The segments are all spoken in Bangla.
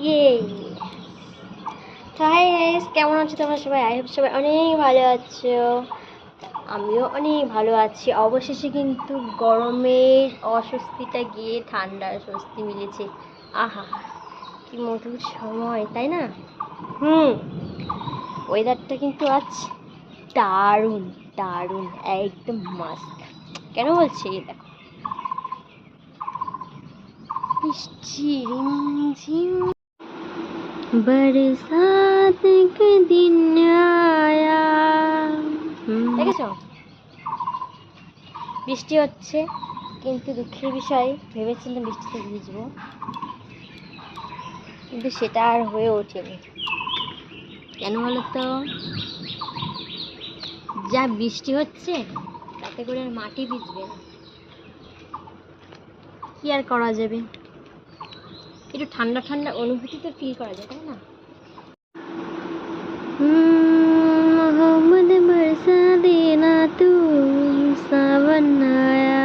ইয়ে তো হাই গাইস কেমন আছো তোমরা সবাই? আই হোপ সবাই অনেক ভালো আছো। আমিও অনেক ভালো আছি। অবশেষে কিন্তু গরমের অস্বস্তিটা গিয়ে ঠান্ডার স্বস্তি মিলেছে। আহা, কি মধুর সময়, তাই না? হুম ওয়েদারটা কিন্তু আজ দারুণ দারুণ, একদম মাস্ত কেন বলছি? দেখো। বৃষ্টি, রিমঝিম। बरसात के दिन आया দেখেছ বৃষ্টি হচ্ছে কিন্তু দুঃখের বিষয় ভেবেছিলাম বৃষ্টিতে ভিজবো কিন্তু সেটা আর হয়ে ওঠেনি কেন বলো তো যা বৃষ্টি হচ্ছে তাতে করে আর মাটি ভিজবে না কি আর করা যাবে একটু ঠান্ডা ঠান্ডা অনুভূতি তো ফিল করা যায় তাই না मोहम्मद बरसा देना तू सावन आया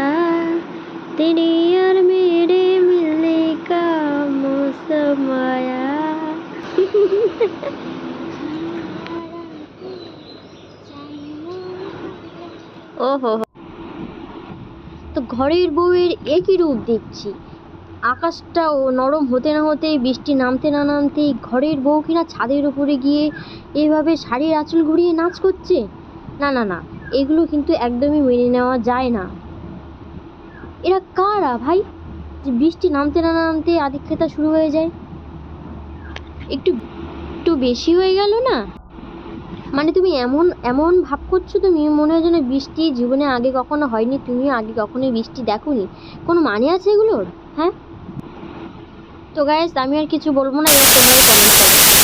तेरे और मेरे मिलने का मौसम आया ওহো তো ঘরের বউয়ের একই রূপ দেখছি আকাশটা ও নরম হতে না হতেই বৃষ্টি নামতে না নামতেই ঘরের বউ কিনা ছাদের উপরে গিয়ে এভাবে শাড়ির আঁচল ঘুরিয়ে নাচ করছে? না না না, এগুলো কিন্তু একদমই মেনে নেওয়া যায় না। এরা কারা ভাই? যে বৃষ্টি নামতে না নামতে আদিক্ষেতা শুরু হয়ে যায়। একটু একটু বেশি হয়ে গেল না? মানে তুমি এমন এমন ভাব করছ তুমি, মনে হয় যেন বৃষ্টি জীবনে আগে কখনো হয়নি তুমি আগে কখনোই বৃষ্টি দেখোনি। কোনো মানে আছে এগুলোর? হ্যাঁ? তো গাইস আমি আর কিছু বলব না এবার তোমরাই কমেন্ট করো